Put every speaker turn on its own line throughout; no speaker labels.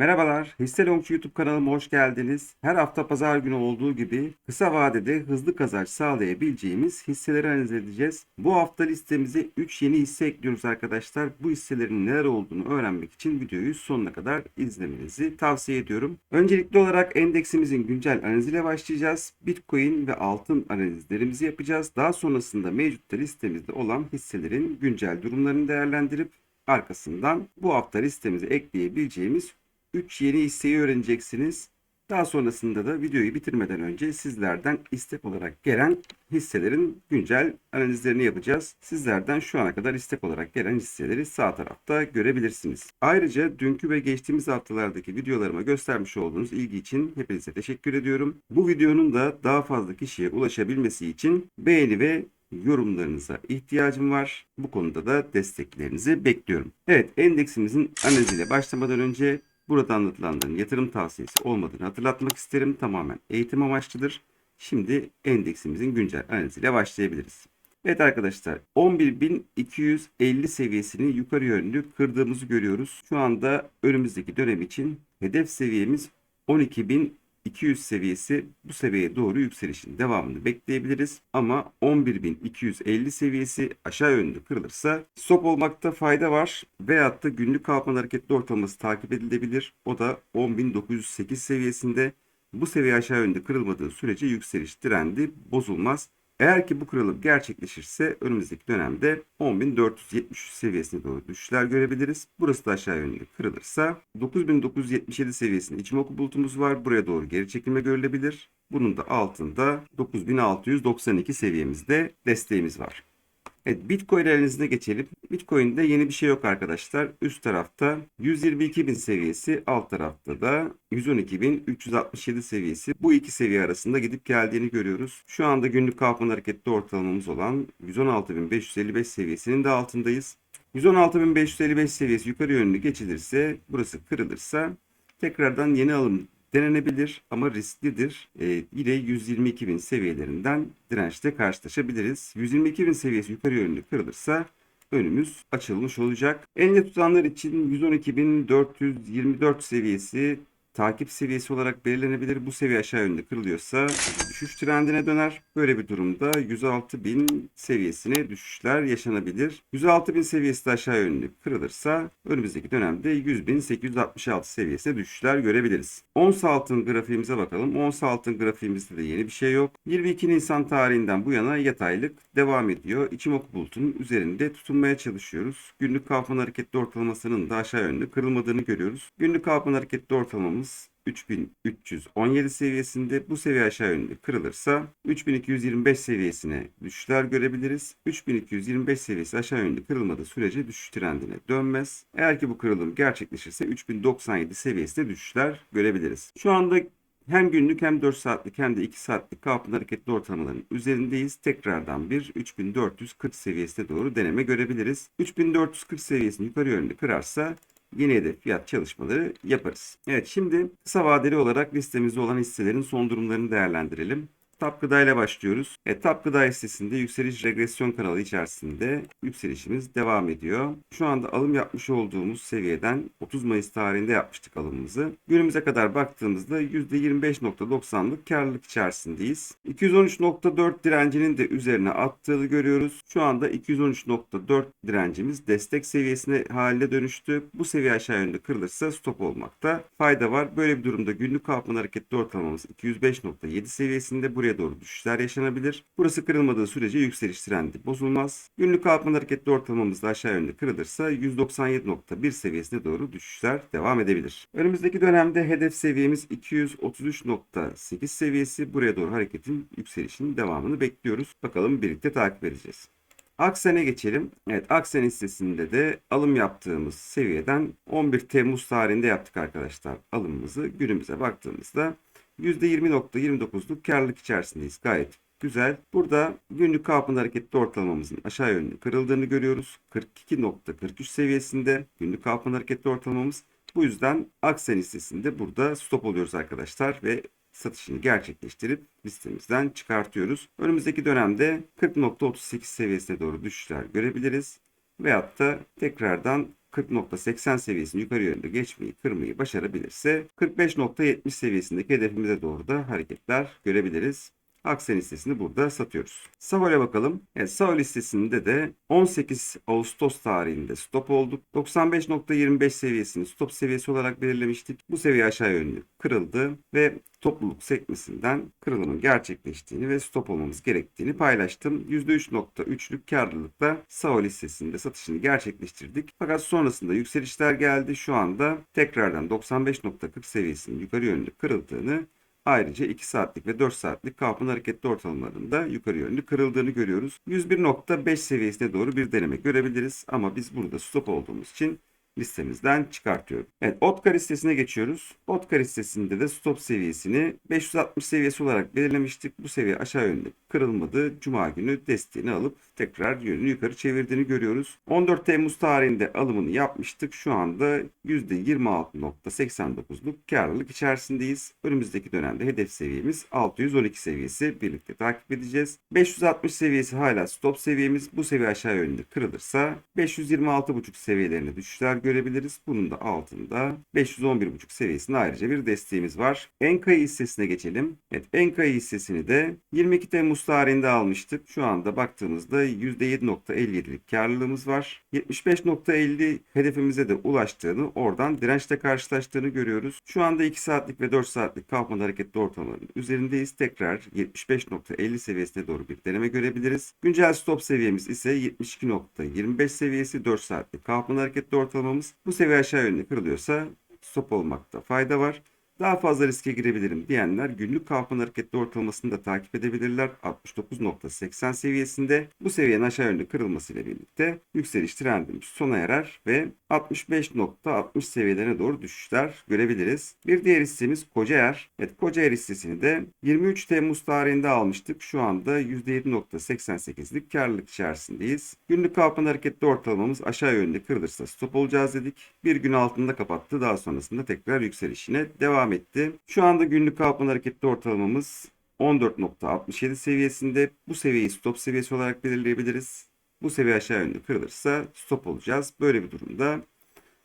Merhabalar, Hisse Longçu YouTube kanalıma hoş geldiniz. Her hafta pazar günü olduğu gibi kısa vadede hızlı kazanç sağlayabileceğimiz hisseleri analiz edeceğiz. Bu hafta listemize 3 yeni hisse ekliyoruz arkadaşlar. Bu hisselerin neler olduğunu öğrenmek için videoyu sonuna kadar izlemenizi tavsiye ediyorum. Öncelikli olarak endeksimizin güncel analiziyle başlayacağız. Bitcoin ve altın analizlerimizi yapacağız. Daha sonrasında mevcutta listemizde olan hisselerin güncel durumlarını değerlendirip arkasından bu hafta listemize ekleyebileceğimiz 3 yeni hisseyi öğreneceksiniz. Daha sonrasında da videoyu bitirmeden önce sizlerden istek olarak gelen hisselerin güncel analizlerini yapacağız. Sizlerden şu ana kadar istek olarak gelen hisseleri sağ tarafta görebilirsiniz. Ayrıca dünkü ve geçtiğimiz haftalardaki videolarıma göstermiş olduğunuz ilgi için hepinize teşekkür ediyorum. Bu videonun da daha fazla kişiye ulaşabilmesi için beğeni ve yorumlarınıza ihtiyacım var. Bu konuda da desteklerinizi bekliyorum. Evet endeksimizin analiziyle başlamadan önce burada anlatılanların yatırım tavsiyesi olmadığını hatırlatmak isterim. Tamamen eğitim amaçlıdır. Şimdi endeksimizin güncel analiziyle başlayabiliriz. Evet arkadaşlar 11.250 seviyesini yukarı yönlü kırdığımızı görüyoruz. Şu anda önümüzdeki dönem için hedef seviyemiz 12.200 seviyesi bu seviyeye doğru yükselişin devamını bekleyebiliriz. Ama 11.250 seviyesi aşağı yönlü kırılırsa stop olmakta fayda var. Veyahut da günlük kalkma hareketli ortalaması takip edilebilir. O da 10.908 seviyesinde. Bu seviye aşağı yönde kırılmadığı sürece yükseliş trendi bozulmaz. Eğer ki bu kırılım gerçekleşirse önümüzdeki dönemde 10.473 seviyesine doğru düşüşler görebiliriz. Burası da aşağı yönlü kırılırsa 9.977 seviyesinde içimoku bulutumuz var. Buraya doğru geri çekilme görülebilir. Bunun da altında 9.692 seviyemizde desteğimiz var. Evet Bitcoin analizine geçelim. Bitcoin'de yeni bir şey yok arkadaşlar. Üst tarafta 122.000 seviyesi, alt tarafta da 112.367 seviyesi. Bu iki seviye arasında gidip geldiğini görüyoruz. Şu anda günlük kalkma hareketli ortalamamız olan 116.555 seviyesinin de altındayız. 116.555 seviyesi yukarı yönlü geçilirse, burası kırılırsa tekrardan yeni alım denenebilir ama risklidir. Ee, yine 122.000 seviyelerinden dirençte karşılaşabiliriz. 122.000 seviyesi yukarı yönlü kırılırsa önümüz açılmış olacak. Elle tutanlar için 112.424 seviyesi takip seviyesi olarak belirlenebilir. Bu seviye aşağı yönlü kırılıyorsa düşüş trendine döner. Böyle bir durumda 106.000 seviyesine düşüşler yaşanabilir. 106.000 seviyesi de aşağı yönlü kırılırsa önümüzdeki dönemde 100.866 seviyesine düşüşler görebiliriz. Ons altın grafiğimize bakalım. Ons altın grafiğimizde de yeni bir şey yok. 22 Nisan tarihinden bu yana yataylık devam ediyor. İçimoku bulutunun üzerinde tutunmaya çalışıyoruz. Günlük kalkman hareketli ortalamasının da aşağı yönlü kırılmadığını görüyoruz. Günlük kalkman hareketli ortalamamız 3317 seviyesinde bu seviye aşağı yönlü kırılırsa 3225 seviyesine düşüşler görebiliriz. 3225 seviyesi aşağı yönlü kırılmadığı sürece düşüş trendine dönmez. Eğer ki bu kırılım gerçekleşirse 3097 seviyesinde düşüşler görebiliriz. Şu anda hem günlük hem 4 saatlik hem de 2 saatlik kalkın hareketli ortalamaların üzerindeyiz. Tekrardan bir 3440 seviyesine doğru deneme görebiliriz. 3440 seviyesini yukarı yönlü kırarsa yeni hedef fiyat çalışmaları yaparız. Evet şimdi kısa vadeli olarak listemizde olan hisselerin son durumlarını değerlendirelim. Tap Gıda ile başlıyoruz. Evet, Tap Gıda hissesinde yükseliş regresyon kanalı içerisinde yükselişimiz devam ediyor. Şu anda alım yapmış olduğumuz seviyeden 30 Mayıs tarihinde yapmıştık alımımızı. Günümüze kadar baktığımızda %25.90'lık karlılık içerisindeyiz. 213.4 direncinin de üzerine attığını görüyoruz. Şu anda 213.4 direncimiz destek seviyesine haline dönüştü. Bu seviye aşağı yönde kırılırsa stop olmakta fayda var. Böyle bir durumda günlük kalkman hareketli ortalamamız 205.7 seviyesinde buraya doğru düşüşler yaşanabilir. Burası kırılmadığı sürece yükseliş trendi bozulmaz. Günlük kalkman hareketli ortalamamız da aşağı yönde kırılırsa 197.1 seviyesine doğru düşüşler devam edebilir. Önümüzdeki dönemde hedef seviyemiz 233.8 seviyesi. Buraya doğru hareketin yükselişinin devamını bekliyoruz. Bakalım birlikte takip edeceğiz. Aksen'e geçelim. Evet Aksen hissesinde de alım yaptığımız seviyeden 11 Temmuz tarihinde yaptık arkadaşlar alımımızı. Günümüze baktığımızda %20.29'luk karlılık içerisindeyiz. Gayet güzel. Burada günlük kalkın hareketli ortalamamızın aşağı yönlü kırıldığını görüyoruz. 42.43 seviyesinde günlük kalkın hareketli ortalamamız. Bu yüzden Aksen hissesinde burada stop oluyoruz arkadaşlar ve satışını gerçekleştirip listemizden çıkartıyoruz. Önümüzdeki dönemde 40.38 seviyesine doğru düşüşler görebiliriz. Veyahut da tekrardan 40.80 seviyesini yukarı yönde geçmeyi, kırmayı başarabilirse 45.70 seviyesindeki hedefimize doğru da hareketler görebiliriz. Aksen listesini burada satıyoruz. Savol'e bakalım. Evet, Savol listesinde de 18 Ağustos tarihinde stop olduk. 95.25 seviyesini stop seviyesi olarak belirlemiştik. Bu seviye aşağı yönlü kırıldı ve topluluk sekmesinden kırılımın gerçekleştiğini ve stop olmamız gerektiğini paylaştım. %3.3'lük karlılıkta Savol listesinde satışını gerçekleştirdik. Fakat sonrasında yükselişler geldi. Şu anda tekrardan 95.40 seviyesinin yukarı yönlü kırıldığını Ayrıca 2 saatlik ve 4 saatlik kalkın hareketli ortalamalarında yukarı yönlü kırıldığını görüyoruz. 101.5 seviyesine doğru bir deneme görebiliriz ama biz burada stop olduğumuz için listemizden çıkartıyorum. Evet Otka listesine geçiyoruz. Otka listesinde de stop seviyesini 560 seviyesi olarak belirlemiştik. Bu seviye aşağı yönlü kırılmadı. Cuma günü desteğini alıp tekrar yönünü yukarı çevirdiğini görüyoruz. 14 Temmuz tarihinde alımını yapmıştık. Şu anda %26.89'luk karlılık içerisindeyiz. Önümüzdeki dönemde hedef seviyemiz 612 seviyesi birlikte takip edeceğiz. 560 seviyesi hala stop seviyemiz. Bu seviye aşağı yönlü kırılırsa 526.5 seviyelerine düşüşler görebiliriz. Bunun da altında 511.5 seviyesinde ayrıca bir desteğimiz var. Enkayı hissesine geçelim. Evet Enkayı hissesini de 22 Temmuz tarihinde almıştık. Şu anda baktığımızda %7.57'lik karlılığımız var. 75.50 hedefimize de ulaştığını oradan dirençle karşılaştığını görüyoruz. Şu anda 2 saatlik ve 4 saatlik kalkmalı hareketli ortalamaların üzerindeyiz. Tekrar 75.50 seviyesine doğru bir deneme görebiliriz. Güncel stop seviyemiz ise 72.25 seviyesi 4 saatlik kalkmalı hareketli ortalamamız. Bu seviye aşağı yönlü kırılıyorsa stop olmakta fayda var. Daha fazla riske girebilirim diyenler günlük kalkma hareketli ortalamasını da takip edebilirler. 69.80 seviyesinde bu seviyenin aşağı yönlü kırılmasıyla birlikte yükseliş trendimiz sona erer ve 65.60 seviyelerine doğru düşüşler görebiliriz. Bir diğer hissemiz Kocaer. Evet Kocaer hissesini de 23 Temmuz tarihinde almıştık. Şu anda %7.88'lik karlılık içerisindeyiz. Günlük kalkma hareketli ortalamamız aşağı yönlü kırılırsa stop olacağız dedik. Bir gün altında kapattı. Daha sonrasında tekrar yükselişine devam etti. Şu anda günlük kalkma hareketli ortalamamız 14.67 seviyesinde. Bu seviyeyi stop seviyesi olarak belirleyebiliriz. Bu seviye aşağı yönlü kırılırsa stop olacağız. Böyle bir durumda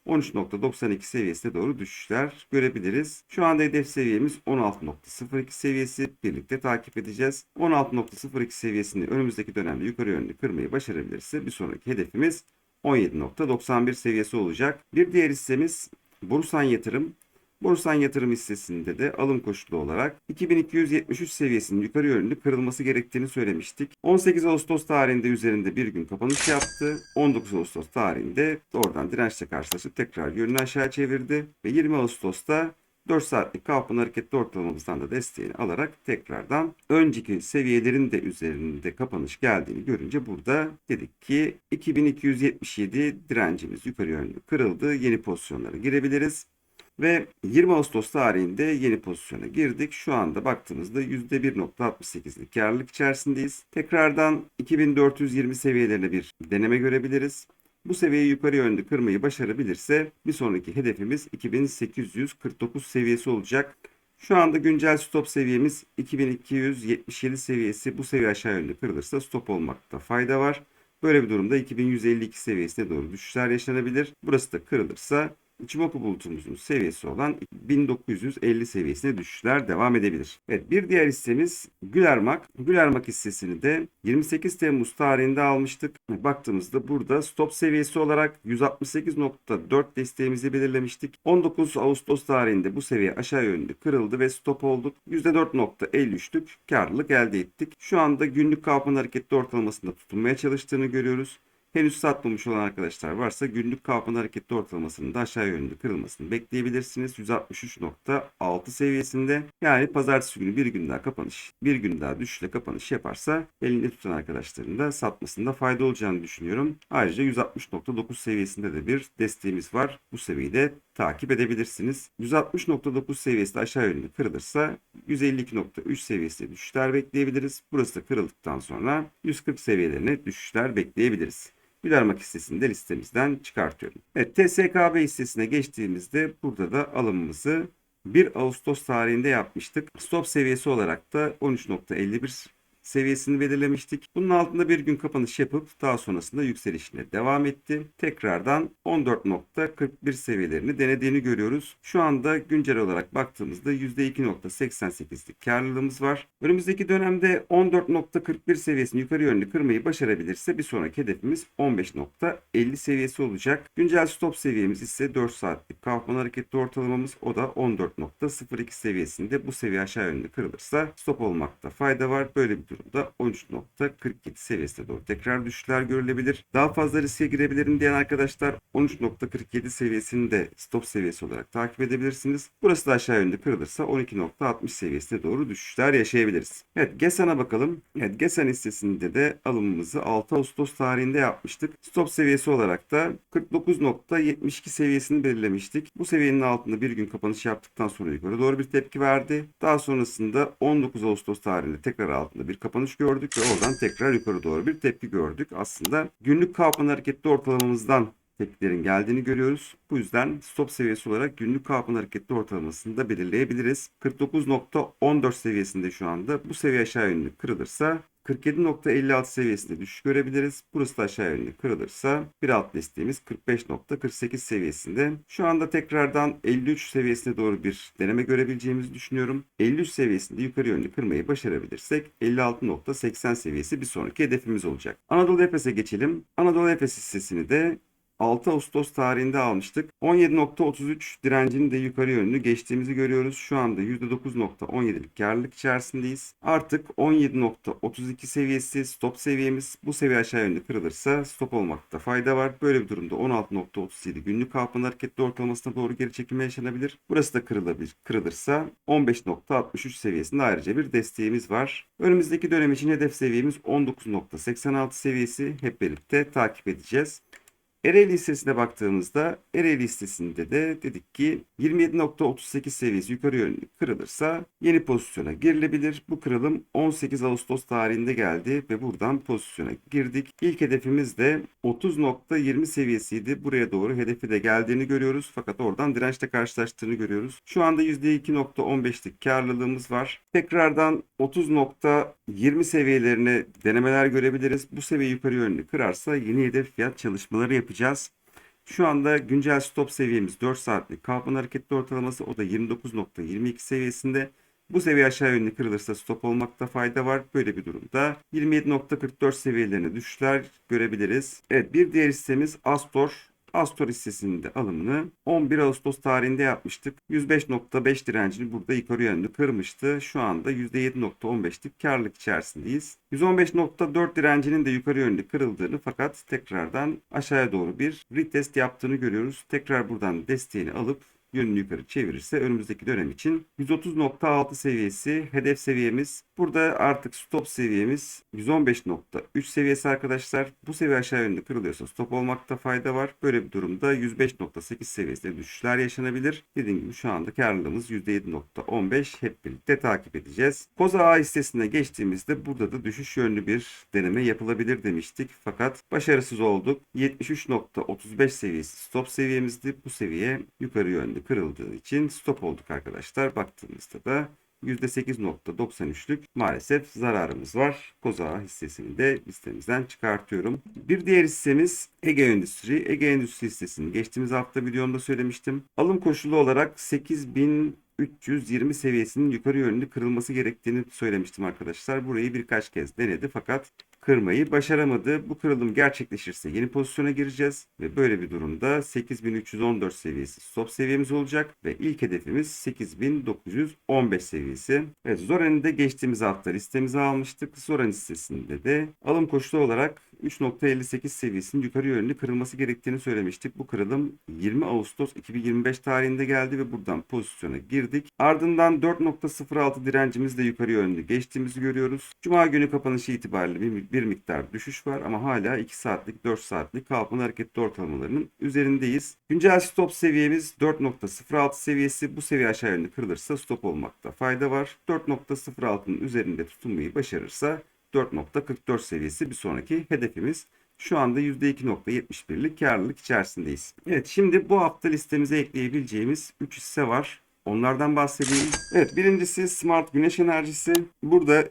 13.92 seviyesine doğru düşüşler görebiliriz. Şu anda hedef seviyemiz 16.02 seviyesi birlikte takip edeceğiz. 16.02 seviyesini önümüzdeki dönemde yukarı yönlü kırmayı başarabilirse bir sonraki hedefimiz 17.91 seviyesi olacak. Bir diğer hissemiz Borusan Yatırım. Borusan yatırım hissesinde de alım koşulu olarak 2273 seviyesinin yukarı yönlü kırılması gerektiğini söylemiştik. 18 Ağustos tarihinde üzerinde bir gün kapanış yaptı. 19 Ağustos tarihinde oradan dirençle karşılaşıp tekrar yönünü aşağı çevirdi ve 20 Ağustos'ta 4 saatlik kalkın hareketli ortalamamızdan da desteğini alarak tekrardan önceki seviyelerin de üzerinde kapanış geldiğini görünce burada dedik ki 2277 direncimiz yukarı yönlü kırıldı. Yeni pozisyonlara girebiliriz. Ve 20 Ağustos tarihinde yeni pozisyona girdik. Şu anda baktığımızda %1.68'lik karlılık içerisindeyiz. Tekrardan 2420 seviyelerine bir deneme görebiliriz. Bu seviyeyi yukarı yönlü kırmayı başarabilirse bir sonraki hedefimiz 2849 seviyesi olacak. Şu anda güncel stop seviyemiz 2277 seviyesi. Bu seviye aşağı yönlü kırılırsa stop olmakta fayda var. Böyle bir durumda 2152 seviyesine doğru düşüşler yaşanabilir. Burası da kırılırsa Ichimoku bulutumuzun seviyesi olan 1950 seviyesine düşüşler devam edebilir. Evet bir diğer hissemiz Gülermak. Gülermak hissesini de 28 Temmuz tarihinde almıştık. Baktığımızda burada stop seviyesi olarak 168.4 desteğimizi belirlemiştik. 19 Ağustos tarihinde bu seviye aşağı yönlü kırıldı ve stop olduk. %4.53'lük karlılık elde ettik. Şu anda günlük kalkma hareketli ortalamasında tutunmaya çalıştığını görüyoruz. Henüz satmamış olan arkadaşlar varsa günlük kalkma hareketli ortalamasının da aşağı yönlü kırılmasını bekleyebilirsiniz. 163.6 seviyesinde. Yani pazartesi günü bir gün daha kapanış, bir gün daha düşüşle kapanış yaparsa elinde tutan arkadaşların da satmasında fayda olacağını düşünüyorum. Ayrıca 160.9 seviyesinde de bir desteğimiz var. Bu seviyeyi de takip edebilirsiniz. 160.9 seviyesi de aşağı yönlü kırılırsa 152.3 seviyesinde düşüşler bekleyebiliriz. Burası da kırıldıktan sonra 140 seviyelerine düşüşler bekleyebiliriz. Gülermak hissesini de listemizden çıkartıyorum. Evet TSKB hissesine geçtiğimizde burada da alımımızı 1 Ağustos tarihinde yapmıştık. Stop seviyesi olarak da 13.51 seviyesini belirlemiştik. Bunun altında bir gün kapanış yapıp daha sonrasında yükselişine devam etti. Tekrardan 14.41 seviyelerini denediğini görüyoruz. Şu anda güncel olarak baktığımızda %2.88'lik karlılığımız var. Önümüzdeki dönemde 14.41 seviyesini yukarı yönlü kırmayı başarabilirse bir sonraki hedefimiz 15.50 seviyesi olacak. Güncel stop seviyemiz ise 4 saatlik Kaufman hareketli ortalamamız o da 14.02 seviyesinde. Bu seviye aşağı yönlü kırılırsa stop olmakta fayda var. Böyle bir durumda 13.47 seviyesine doğru tekrar düşüşler görülebilir. Daha fazla riske girebilirim diyen arkadaşlar 13.47 seviyesini de stop seviyesi olarak takip edebilirsiniz. Burası da aşağı yönlü kırılırsa 12.60 seviyesine doğru düşüşler yaşayabiliriz. Evet GESAN'a bakalım. Evet GESAN hissesinde de alımımızı 6 Ağustos tarihinde yapmıştık. Stop seviyesi olarak da 49.72 seviyesini belirlemiştik. Bu seviyenin altında bir gün kapanış yaptıktan sonra yukarı doğru bir tepki verdi. Daha sonrasında 19 Ağustos tarihinde tekrar altında bir kapanış gördük ve oradan tekrar yukarı doğru bir tepki gördük. Aslında günlük Kaufman hareketli ortalamamızdan tepkilerin geldiğini görüyoruz. Bu yüzden stop seviyesi olarak günlük Kaufman hareketli ortalamasını da belirleyebiliriz. 49.14 seviyesinde şu anda. Bu seviye aşağı yönlü kırılırsa 47.56 seviyesinde düşüş görebiliriz. Burası da aşağı yönlü kırılırsa bir alt desteğimiz 45.48 seviyesinde. Şu anda tekrardan 53 seviyesine doğru bir deneme görebileceğimizi düşünüyorum. 53 seviyesinde yukarı yönlü kırmayı başarabilirsek 56.80 seviyesi bir sonraki hedefimiz olacak. Anadolu Efes'e geçelim. Anadolu Efes hissesini de 6 Ağustos tarihinde almıştık. 17.33 direncini de yukarı yönlü geçtiğimizi görüyoruz. Şu anda %9.17'lik karlılık içerisindeyiz. Artık 17.32 seviyesi stop seviyemiz. Bu seviye aşağı yönlü kırılırsa stop olmakta fayda var. Böyle bir durumda 16.37 günlük Kaufman hareketli ortalamasına doğru geri çekilme yaşanabilir. Burası da kırılabilir. Kırılırsa 15.63 seviyesinde ayrıca bir desteğimiz var. Önümüzdeki dönem için hedef seviyemiz 19.86 seviyesi. Hep birlikte takip edeceğiz. Ereğli listesine baktığımızda Ereğli listesinde de dedik ki 27.38 seviyesi yukarı yönlü kırılırsa yeni pozisyona girilebilir. Bu kırılım 18 Ağustos tarihinde geldi ve buradan pozisyona girdik. İlk hedefimiz de 30.20 seviyesiydi. Buraya doğru hedefi de geldiğini görüyoruz. Fakat oradan dirençle karşılaştığını görüyoruz. Şu anda %2.15'lik karlılığımız var. Tekrardan 30.20 seviyelerine denemeler görebiliriz. Bu seviye yukarı yönlü kırarsa yeni hedef fiyat çalışmaları yapacağız. Şu anda güncel stop seviyemiz 4 saatlik Kaufman hareketli ortalaması o da 29.22 seviyesinde. Bu seviye aşağı yönlü kırılırsa stop olmakta fayda var. Böyle bir durumda 27.44 seviyelerine düşüşler görebiliriz. Evet bir diğer hissemiz Astor. Astor hissesinin de alımını 11 Ağustos tarihinde yapmıştık. 105.5 direncini burada yukarı yönlü kırmıştı. Şu anda %7.15'lik karlılık içerisindeyiz. 115.4 direncinin de yukarı yönlü kırıldığını fakat tekrardan aşağıya doğru bir retest yaptığını görüyoruz. Tekrar buradan desteğini alıp yönünü yukarı çevirirse önümüzdeki dönem için 130.6 seviyesi hedef seviyemiz. Burada artık stop seviyemiz 115.3 seviyesi arkadaşlar. Bu seviye aşağı yönlü kırılıyorsa stop olmakta fayda var. Böyle bir durumda 105.8 seviyesinde düşüşler yaşanabilir. Dediğim gibi şu anda karlılığımız %7.15 hep birlikte takip edeceğiz. Koza A hissesine geçtiğimizde burada da düşüş yönlü bir deneme yapılabilir demiştik. Fakat başarısız olduk. 73.35 seviyesi stop seviyemizdi. Bu seviye yukarı yönlü kırıldığı için stop olduk arkadaşlar. Baktığımızda da %8.93'lük maalesef zararımız var. Koza hissesini de listemizden çıkartıyorum. Bir diğer hissemiz Ege Endüstri. Ege Endüstri hissesini geçtiğimiz hafta videomda söylemiştim. Alım koşulu olarak 8000 320 seviyesinin yukarı yönlü kırılması gerektiğini söylemiştim arkadaşlar. Burayı birkaç kez denedi fakat kırmayı başaramadı. Bu kırılım gerçekleşirse yeni pozisyona gireceğiz ve böyle bir durumda 8314 seviyesi stop seviyemiz olacak ve ilk hedefimiz 8915 seviyesi. Evet Zoran'ı da geçtiğimiz hafta listemize almıştık. Zoran listesinde de alım koşulu olarak 3.58 seviyesinin yukarı yönlü kırılması gerektiğini söylemiştik. Bu kırılım 20 Ağustos 2025 tarihinde geldi ve buradan pozisyona girdik. Ardından 4.06 direncimiz de yukarı yönlü geçtiğimizi görüyoruz. Cuma günü kapanışı itibariyle bir, bir miktar düşüş var ama hala 2 saatlik 4 saatlik Kaufman hareketli ortalamalarının üzerindeyiz. Güncel stop seviyemiz 4.06 seviyesi. Bu seviye aşağı yönlü kırılırsa stop olmakta fayda var. 4.06'nın üzerinde tutunmayı başarırsa 4.44 seviyesi bir sonraki hedefimiz. Şu anda %2.71'lik karlılık içerisindeyiz. Evet şimdi bu hafta listemize ekleyebileceğimiz 3 hisse var. Onlardan bahsedeyim. Evet birincisi Smart Güneş Enerjisi. Burada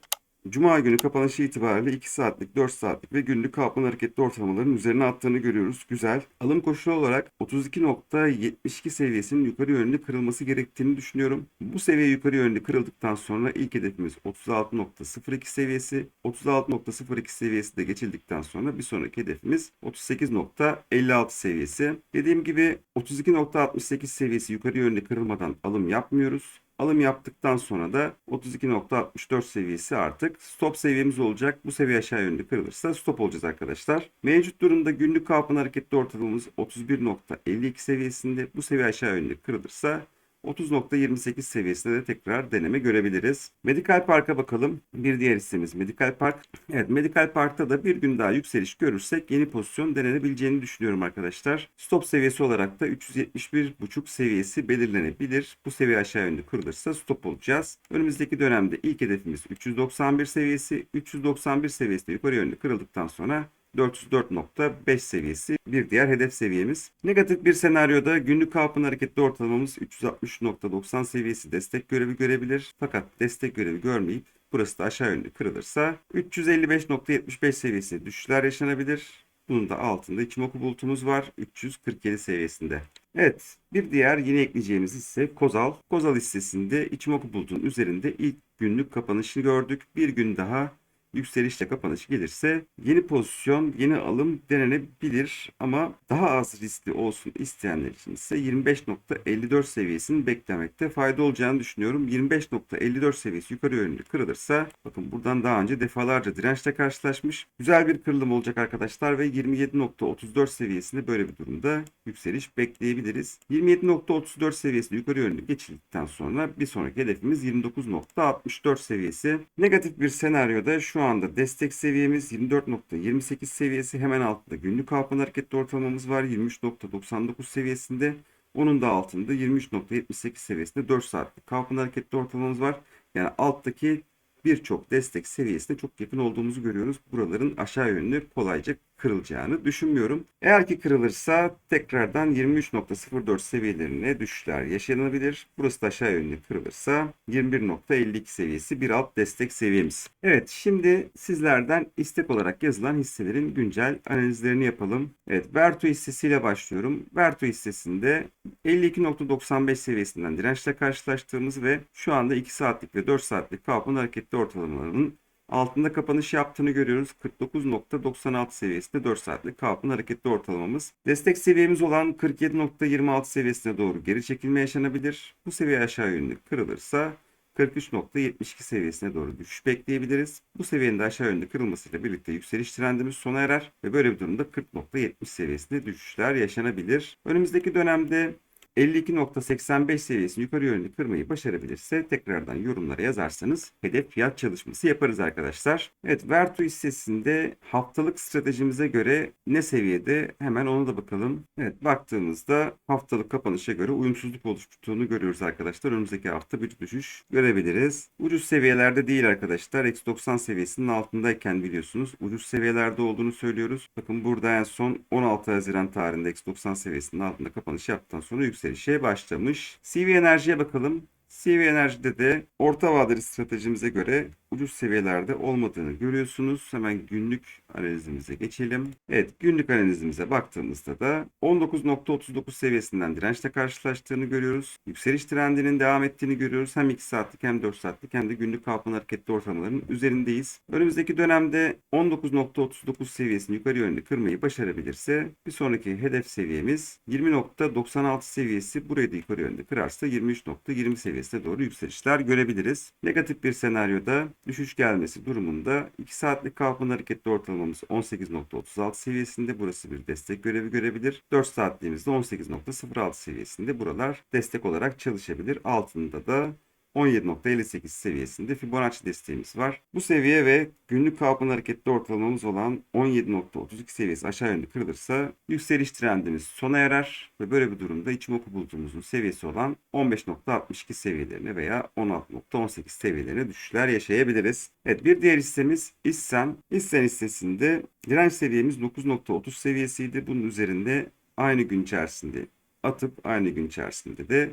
Cuma günü kapanışı itibariyle 2 saatlik, 4 saatlik ve günlük kalkman hareketli ortalamaların üzerine attığını görüyoruz. Güzel. Alım koşulu olarak 32.72 seviyesinin yukarı yönlü kırılması gerektiğini düşünüyorum. Bu seviye yukarı yönlü kırıldıktan sonra ilk hedefimiz 36.02 seviyesi. 36.02 seviyesi de geçildikten sonra bir sonraki hedefimiz 38.56 seviyesi. Dediğim gibi 32.68 seviyesi yukarı yönlü kırılmadan alım yapmıyoruz. Alım yaptıktan sonra da 32.64 seviyesi artık stop seviyemiz olacak. Bu seviye aşağı yönlü kırılırsa stop olacağız arkadaşlar. Mevcut durumda günlük kalkın hareketli ortalamamız 31.52 seviyesinde. Bu seviye aşağı yönlü kırılırsa 30.28 seviyesinde de tekrar deneme görebiliriz. Medikal Park'a bakalım. Bir diğer hissemiz Medikal Park. Evet Medikal Park'ta da bir gün daha yükseliş görürsek yeni pozisyon denenebileceğini düşünüyorum arkadaşlar. Stop seviyesi olarak da 371.5 seviyesi belirlenebilir. Bu seviye aşağı yönlü kırılırsa stop olacağız. Önümüzdeki dönemde ilk hedefimiz 391 seviyesi. 391 seviyesi yukarı yönlü kırıldıktan sonra 404.5 seviyesi bir diğer hedef seviyemiz. Negatif bir senaryoda günlük kalkın hareketli ortalamamız 360.90 seviyesi destek görevi görebilir. Fakat destek görevi görmeyip burası da aşağı yönlü kırılırsa 355.75 seviyesine düşüşler yaşanabilir. Bunun da altında Ichimoku bulutumuz var 347 seviyesinde. Evet bir diğer yine ekleyeceğimiz hisse Kozal. Kozal hissesinde Ichimoku bulutunun üzerinde ilk günlük kapanışını gördük. Bir gün daha yükselişle kapanış gelirse yeni pozisyon, yeni alım denenebilir ama daha az riskli olsun isteyenler için ise 25.54 seviyesini beklemekte fayda olacağını düşünüyorum. 25.54 seviyesi yukarı yönlü kırılırsa bakın buradan daha önce defalarca dirençle karşılaşmış. Güzel bir kırılım olacak arkadaşlar ve 27.34 seviyesinde böyle bir durumda yükseliş bekleyebiliriz. 27.34 seviyesi yukarı yönlü geçildikten sonra bir sonraki hedefimiz 29.64 seviyesi. Negatif bir senaryoda şu anda destek seviyemiz 24.28 seviyesi hemen altında günlük kalkın hareketli ortalamamız var 23.99 seviyesinde. Onun da altında 23.78 seviyesinde 4 saatlik kalkın hareketli ortalamamız var. Yani alttaki birçok destek seviyesine çok yakın olduğumuzu görüyoruz. Buraların aşağı yönlü kolayca kırılacağını düşünmüyorum. Eğer ki kırılırsa tekrardan 23.04 seviyelerine düşüşler yaşanabilir. Burası da aşağı yönlü kırılırsa 21.52 seviyesi bir alt destek seviyemiz. Evet şimdi sizlerden istek olarak yazılan hisselerin güncel analizlerini yapalım. Evet Vertu hissesiyle başlıyorum. Vertu hissesinde 52.95 seviyesinden dirençle karşılaştığımız ve şu anda 2 saatlik ve 4 saatlik kalkın hareketli ortalamalarının altında kapanış yaptığını görüyoruz. 49.96 seviyesinde 4 saatlik kalkın hareketli ortalamamız. Destek seviyemiz olan 47.26 seviyesine doğru geri çekilme yaşanabilir. Bu seviye aşağı yönlü kırılırsa 43.72 seviyesine doğru düşüş bekleyebiliriz. Bu seviyenin de aşağı yönlü kırılmasıyla birlikte yükseliş trendimiz sona erer ve böyle bir durumda 40.70 seviyesinde düşüşler yaşanabilir. Önümüzdeki dönemde 52.85 seviyesini yukarı yönlü kırmayı başarabilirse tekrardan yorumlara yazarsanız hedef fiyat çalışması yaparız arkadaşlar. Evet Vertu hissesinde haftalık stratejimize göre ne seviyede hemen ona da bakalım. Evet baktığımızda haftalık kapanışa göre uyumsuzluk oluştuğunu görüyoruz arkadaşlar. Önümüzdeki hafta bir düşüş görebiliriz. Ucuz seviyelerde değil arkadaşlar. X90 seviyesinin altındayken biliyorsunuz ucuz seviyelerde olduğunu söylüyoruz. Bakın burada en son 16 Haziran tarihinde X90 seviyesinin altında kapanış yaptıktan sonra yükselişe başlamış. CV Enerji'ye bakalım. CV Enerji'de de orta vadeli stratejimize göre ucuz seviyelerde olmadığını görüyorsunuz. Hemen günlük analizimize geçelim. Evet günlük analizimize baktığımızda da 19.39 seviyesinden dirençle karşılaştığını görüyoruz. Yükseliş trendinin devam ettiğini görüyoruz. Hem 2 saatlik hem 4 saatlik hem de günlük kalkman hareketli ortalamaların üzerindeyiz. Önümüzdeki dönemde 19.39 seviyesini yukarı yönlü kırmayı başarabilirse bir sonraki hedef seviyemiz 20.96 seviyesi burayı da yukarı yönlü kırarsa 23.20 seviyesine doğru yükselişler görebiliriz. Negatif bir senaryoda düşüş gelmesi durumunda 2 saatlik kalkman hareketli ortalamamız 18.36 seviyesinde. Burası bir destek görevi görebilir. 4 saatliğimizde 18.06 seviyesinde buralar destek olarak çalışabilir. Altında da 17.58 seviyesinde Fibonacci desteğimiz var. Bu seviye ve günlük kalkın hareketli ortalamamız olan 17.32 seviyesi aşağı yönlü kırılırsa yükseliş trendimiz sona erer ve böyle bir durumda Ichimoku bulutumuzun seviyesi olan 15.62 seviyelerine veya 16.18 seviyelerine düşüşler yaşayabiliriz. Evet bir diğer hissemiz İssen. İssen hissesinde direnç seviyemiz 9.30 seviyesiydi. Bunun üzerinde aynı gün içerisinde atıp aynı gün içerisinde de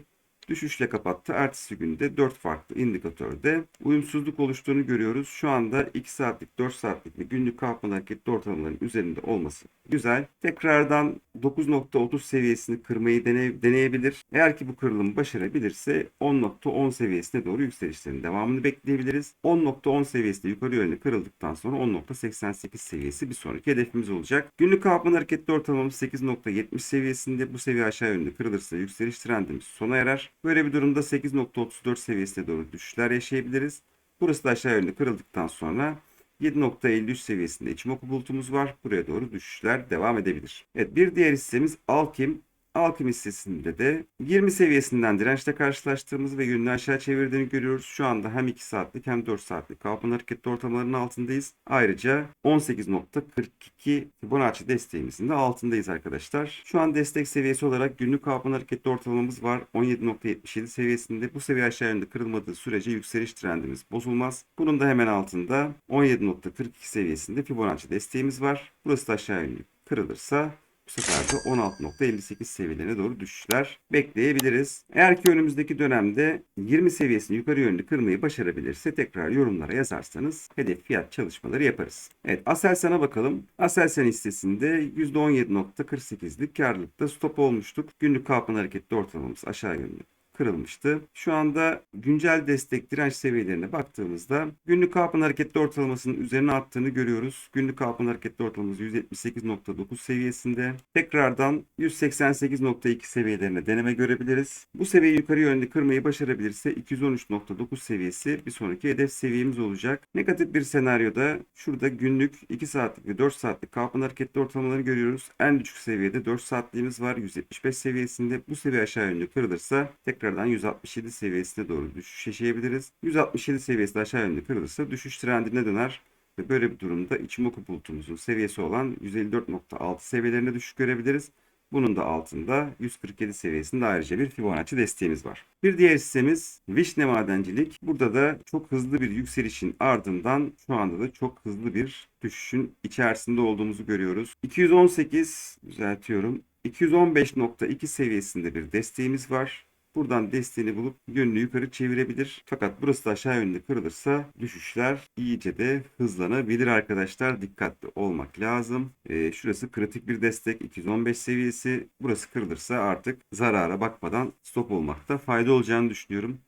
düşüşle kapattı. Ertesi günde 4 farklı indikatörde uyumsuzluk oluştuğunu görüyoruz. Şu anda 2 saatlik, 4 saatlik ve günlük kalkmalı hareketli ortalamaların üzerinde olması güzel. Tekrardan 9.30 seviyesini kırmayı dene, deneyebilir. Eğer ki bu kırılımı başarabilirse 10.10 seviyesine doğru yükselişlerin devamını bekleyebiliriz. 10.10 seviyesinde yukarı yönlü kırıldıktan sonra 10.88 seviyesi bir sonraki hedefimiz olacak. Günlük kalkmalı hareketli ortalamamız 8.70 seviyesinde. Bu seviye aşağı yönlü kırılırsa yükseliş trendimiz sona erer. Böyle bir durumda 8.34 seviyesine doğru düşüşler yaşayabiliriz. Burası da aşağı yönlü kırıldıktan sonra 7.53 seviyesinde içimoku bulutumuz var. Buraya doğru düşüşler devam edebilir. Evet bir diğer hissemiz Alkim. Alkim hissesinde de 20 seviyesinden dirençle karşılaştığımız ve yönünü aşağı çevirdiğini görüyoruz. Şu anda hem 2 saatlik hem 4 saatlik kalkma hareketli ortalamalarının altındayız. Ayrıca 18.42 Fibonacci desteğimizin de altındayız arkadaşlar. Şu an destek seviyesi olarak günlük kalkma hareketli ortalamamız var. 17.77 seviyesinde. Bu seviye aşağı kırılmadığı sürece yükseliş trendimiz bozulmaz. Bunun da hemen altında 17.42 seviyesinde Fibonacci desteğimiz var. Burası da aşağı yönlü kırılırsa bu sefer de 16.58 seviyelerine doğru düşüşler bekleyebiliriz. Eğer ki önümüzdeki dönemde 20 seviyesini yukarı yönlü kırmayı başarabilirse tekrar yorumlara yazarsanız hedef fiyat çalışmaları yaparız. Evet Aselsan'a bakalım. Aselsan hissesinde %17.48'lik karlılıkta stop olmuştuk. Günlük kalkma hareketli ortalamamız aşağı yönlü kırılmıştı. Şu anda güncel destek direnç seviyelerine baktığımızda günlük kalkma hareketli ortalamasının üzerine attığını görüyoruz. Günlük kalkma hareketli ortalamamız 178.9 seviyesinde. Tekrardan 188.2 seviyelerine deneme görebiliriz. Bu seviyeyi yukarı yönde kırmayı başarabilirse 213.9 seviyesi bir sonraki hedef seviyemiz olacak. Negatif bir senaryoda şurada günlük 2 saatlik ve 4 saatlik kalkma hareketli ortalamaları görüyoruz. En düşük seviyede 4 saatliğimiz var 175 seviyesinde. Bu seviye aşağı yönlü kırılırsa tekrardan 167 seviyesine doğru düşüş yaşayabiliriz. 167 seviyesi aşağı yönlü kırılırsa düşüş trendine döner. Ve böyle bir durumda içimoku bulutumuzun seviyesi olan 154.6 seviyelerine düşüş görebiliriz. Bunun da altında 147 seviyesinde ayrıca bir Fibonacci desteğimiz var. Bir diğer hissemiz Vişne Madencilik. Burada da çok hızlı bir yükselişin ardından şu anda da çok hızlı bir düşüşün içerisinde olduğumuzu görüyoruz. 218 düzeltiyorum. 215.2 seviyesinde bir desteğimiz var. Buradan desteğini bulup yönünü yukarı çevirebilir. Fakat burası da aşağı yönlü kırılırsa düşüşler iyice de hızlanabilir arkadaşlar. Dikkatli olmak lazım. Ee, şurası kritik bir destek 215 seviyesi. Burası kırılırsa artık zarara bakmadan stop olmakta fayda olacağını düşünüyorum.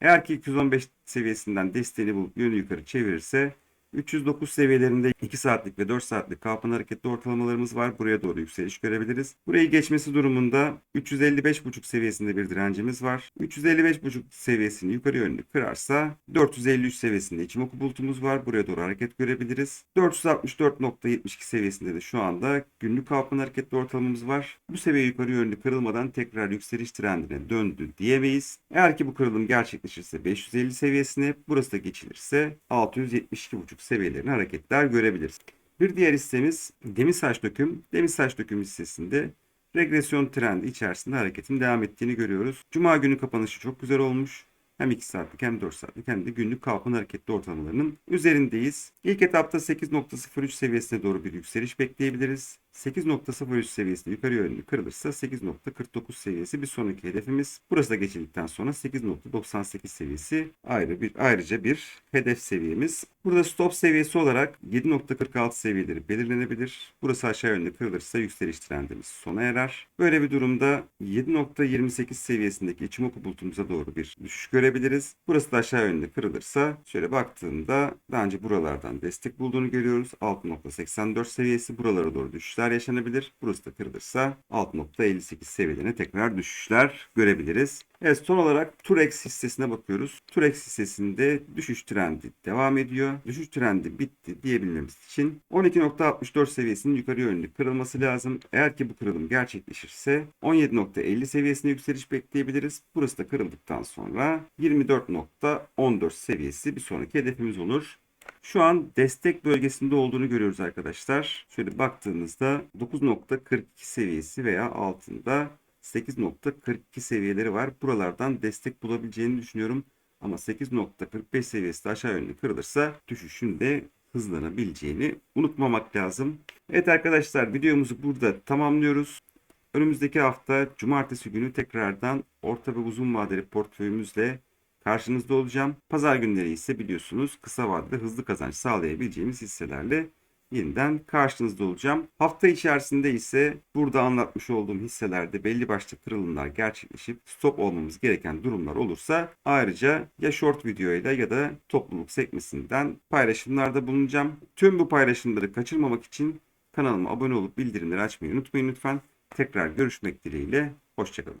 Eğer ki 215 seviyesinden desteğini bulup yönü yukarı çevirirse 309 seviyelerinde 2 saatlik ve 4 saatlik kalkma hareketli ortalamalarımız var. Buraya doğru yükseliş görebiliriz. Burayı geçmesi durumunda 355.5 seviyesinde bir direncimiz var. 355.5 seviyesini yukarı yönlü kırarsa 453 seviyesinde içimoku bulutumuz var. Buraya doğru hareket görebiliriz. 464.72 seviyesinde de şu anda günlük kalkma hareketli ortalamamız var. Bu seviye yukarı yönlü kırılmadan tekrar yükseliş trendine döndü diyemeyiz. Eğer ki bu kırılım gerçekleşirse 550 seviyesine burası da geçilirse 672.5 seviyelerini hareketler görebiliriz. Bir diğer hissemiz Demirsaç Döküm. Demirsaç Döküm hissesinde regresyon trendi içerisinde hareketin devam ettiğini görüyoruz. Cuma günü kapanışı çok güzel olmuş. Hem 2 saatlik hem 4 saatlik hem de günlük kalkma hareketli ortalamalarının üzerindeyiz. İlk etapta 8.03 seviyesine doğru bir yükseliş bekleyebiliriz. 8.03 seviyesinde yukarı yönlü kırılırsa 8.49 seviyesi bir sonraki hedefimiz. Burası da geçildikten sonra 8.98 seviyesi ayrı bir ayrıca bir hedef seviyemiz. Burada stop seviyesi olarak 7.46 seviyeleri belirlenebilir. Burası aşağı yönlü kırılırsa yükseliş trendimiz sona erer. Böyle bir durumda 7.28 seviyesindeki içimoku bulutumuza doğru bir düşüş görebiliriz. Burası da aşağı yönlü kırılırsa şöyle baktığımda daha önce buralardan destek bulduğunu görüyoruz. 6.84 seviyesi buralara doğru düşüşler yaşanabilir. Burası da kırılırsa 6.58 seviyelerine tekrar düşüşler görebiliriz. Evet son olarak Turex hissesine bakıyoruz. Turex hissesinde düşüş trendi devam ediyor. Düşüş trendi bitti diyebilmemiz için 12.64 seviyesinin yukarı yönlü kırılması lazım. Eğer ki bu kırılım gerçekleşirse 17.50 seviyesine yükseliş bekleyebiliriz. Burası da kırıldıktan sonra 24.14 seviyesi bir sonraki hedefimiz olur. Şu an destek bölgesinde olduğunu görüyoruz arkadaşlar. Şöyle baktığımızda 9.42 seviyesi veya altında 8.42 seviyeleri var. Buralardan destek bulabileceğini düşünüyorum. Ama 8.45 seviyesi de aşağı yönlü kırılırsa düşüşün de hızlanabileceğini unutmamak lazım. Evet arkadaşlar videomuzu burada tamamlıyoruz. Önümüzdeki hafta cumartesi günü tekrardan orta ve uzun vadeli portföyümüzle karşınızda olacağım. Pazar günleri ise biliyorsunuz kısa vadede hızlı kazanç sağlayabileceğimiz hisselerle yeniden karşınızda olacağım. Hafta içerisinde ise burada anlatmış olduğum hisselerde belli başlı kırılımlar gerçekleşip stop olmamız gereken durumlar olursa ayrıca ya short videoyla ya da topluluk sekmesinden paylaşımlarda bulunacağım. Tüm bu paylaşımları kaçırmamak için kanalıma abone olup bildirimleri açmayı unutmayın lütfen. Tekrar görüşmek dileğiyle. Hoşçakalın.